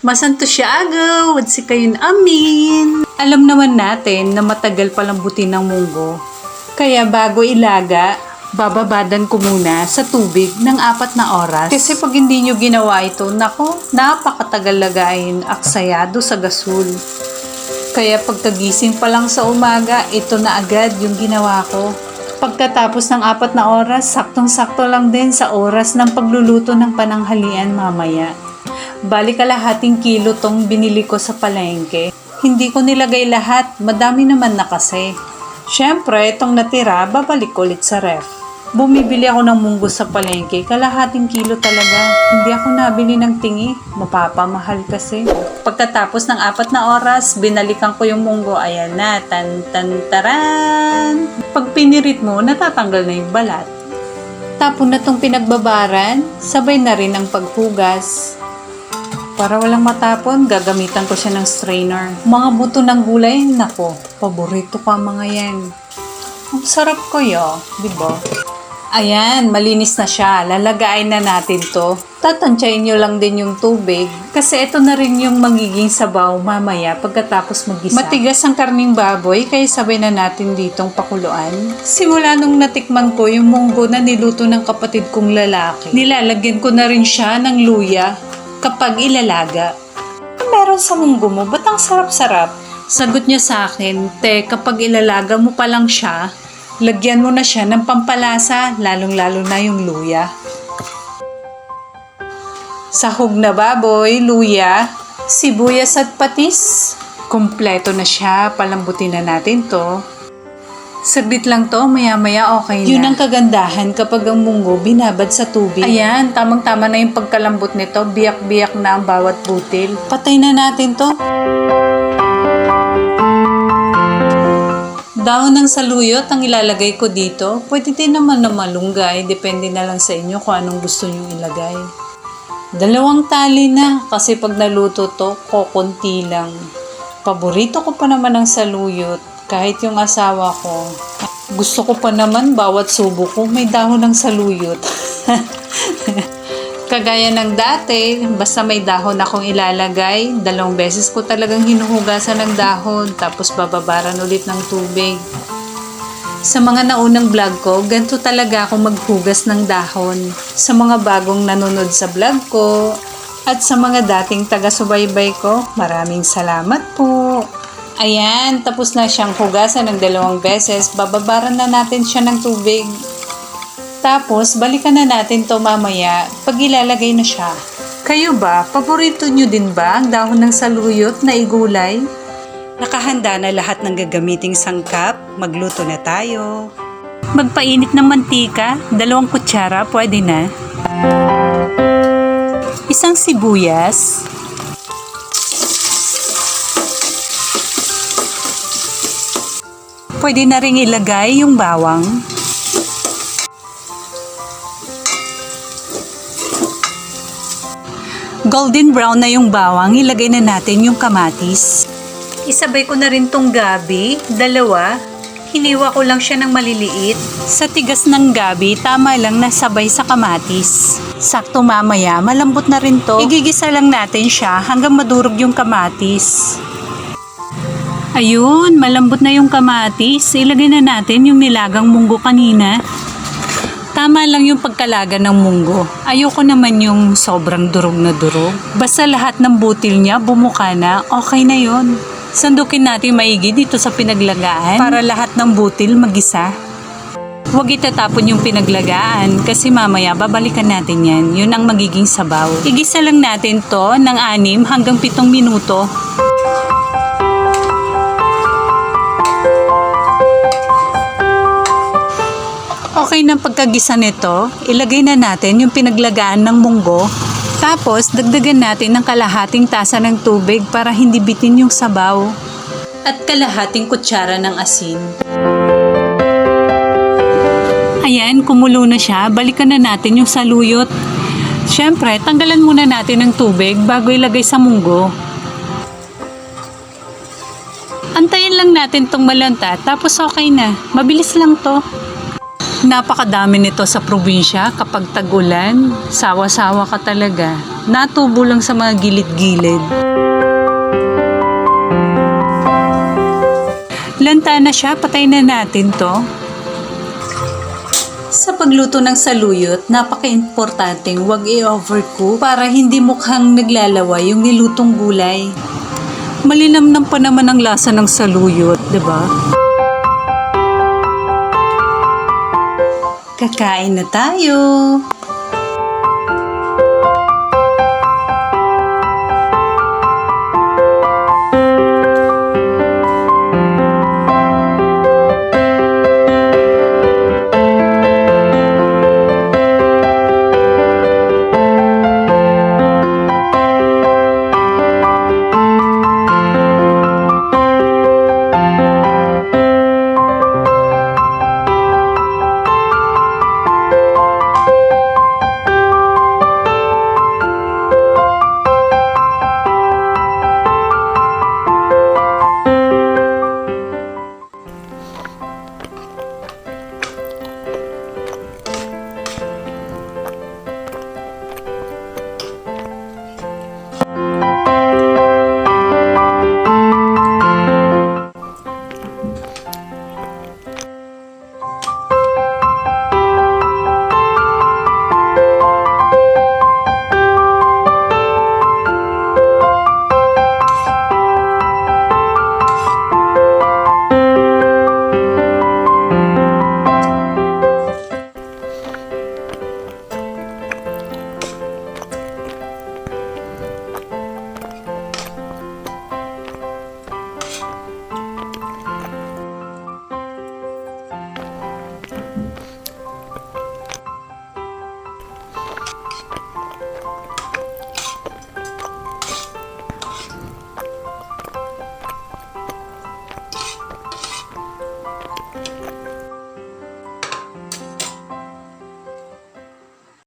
Masanto siya agaw, at si kayun amin. Alam naman natin na matagal palang buti ng munggo. Kaya bago ilaga, bababadan ko muna sa tubig ng apat na oras. Kasi pag hindi nyo ginawa ito, nako, napakatagal lagayin aksayado sa gasol. Kaya pagkagising pa lang sa umaga, ito na agad yung ginawa ko. Pagkatapos ng apat na oras, saktong-sakto lang din sa oras ng pagluluto ng pananghalian mamaya. Bali kalahating kilo tong binili ko sa palengke. Hindi ko nilagay lahat, madami naman na kasi. Siyempre, itong natira, babalik ulit sa ref. Bumibili ako ng munggo sa palengke, kalahating kilo talaga. Hindi ako nabili ng tingi, mapapamahal kasi. Pagkatapos ng apat na oras, binalikan ko yung munggo, ayan na, tan tan taran. Pag pinirit mo, natatanggal na yung balat. Tapon na tong pinagbabaran, sabay na rin ang paghugas. Para walang matapon, gagamitan ko siya ng strainer. Mga buto ng gulay, nako, paborito ko ang mga yan. Ang sarap kaya, di ba? Ayan, malinis na siya. Lalagayin na natin to. Tatansyain nyo lang din yung tubig kasi ito na rin yung magiging sabaw mamaya pagkatapos magisa. Matigas ang karning baboy kaya sabay na natin ditong pakuluan. Simula nung natikman ko yung munggo na niluto ng kapatid kong lalaki, nilalagyan ko na rin siya ng luya kapag ilalaga. Meron sa munggo mo, ba't ang sarap-sarap? Sagot niya sa akin, te, kapag ilalaga mo pa lang siya, lagyan mo na siya ng pampalasa, lalong-lalo na yung luya. Sahog na baboy, luya, sibuyas at patis. Kompleto na siya, palambutin na natin to. Sabit lang to, maya-maya okay na. Yun ang kagandahan kapag ang munggo binabad sa tubig. Ayan, tamang-tama na yung pagkalambot nito. Biyak-biyak na ang bawat butil. Patay na natin to. Dahon ng saluyot ang ilalagay ko dito. Pwede din naman na malunggay. Depende na lang sa inyo kung anong gusto nyo ilagay. Dalawang tali na kasi pag naluto to, kokonti lang. Paborito ko pa naman ang saluyot kahit yung asawa ko. Gusto ko pa naman bawat subo ko may dahon ng saluyot. Kagaya ng dati, basta may dahon akong ilalagay, dalawang beses ko talagang hinuhugasan ng dahon tapos bababaran ulit ng tubig. Sa mga naunang vlog ko, ganito talaga ako maghugas ng dahon. Sa mga bagong nanonood sa vlog ko, at sa mga dating taga-subaybay ko, maraming salamat po. Ayan, tapos na siyang hugasan ng dalawang beses. Bababaran na natin siya ng tubig. Tapos, balikan na natin to mamaya pag ilalagay na siya. Kayo ba, paborito nyo din ba ang dahon ng saluyot na igulay? Nakahanda na lahat ng gagamiting sangkap, magluto na tayo. Magpainit ng mantika, dalawang kutsara, pwede na. Isang sibuyas, Pwede na ring ilagay yung bawang. Golden brown na yung bawang, ilagay na natin yung kamatis. Isabay ko na rin tong gabi, dalawa. Hiniwa ko lang siya ng maliliit. Sa tigas ng gabi, tama lang nasabay sa kamatis. Sakto mamaya, malambot na rin to. Igigisa lang natin siya hanggang madurog yung kamatis. Ayun, malambot na yung kamatis. Ilagay na natin yung nilagang munggo kanina. Tama lang yung pagkalaga ng munggo. Ayoko naman yung sobrang durog na durog. Basta lahat ng butil niya bumuka na, okay na yon. Sandukin natin maigi dito sa pinaglagaan para lahat ng butil magisa. Huwag itatapon yung pinaglagaan kasi mamaya babalikan natin yan. Yun ang magiging sabaw. Igisa lang natin to ng 6 hanggang 7 minuto. Okay na pagkagisa nito, ilagay na natin yung pinaglagaan ng munggo. Tapos, dagdagan natin ng kalahating tasa ng tubig para hindi bitin yung sabaw. At kalahating kutsara ng asin. Ayan, kumulo na siya. Balikan na natin yung saluyot. Siyempre, tanggalan muna natin ng tubig bago ilagay sa munggo. Antayin lang natin tong malanta, tapos okay na. Mabilis lang to. Napakadami nito sa probinsya kapag tag-ulan. Sawa-sawa ka talaga. Natubo lang sa mga gilid-gilid. Lanta na siya, patay na natin to. Sa pagluto ng saluyot, napaka-importanteng huwag i-overcook para hindi mukhang naglalaway yung nilutong gulay. Malinamnam pa naman ang lasa ng saluyot, di ba? Kakain na tayo!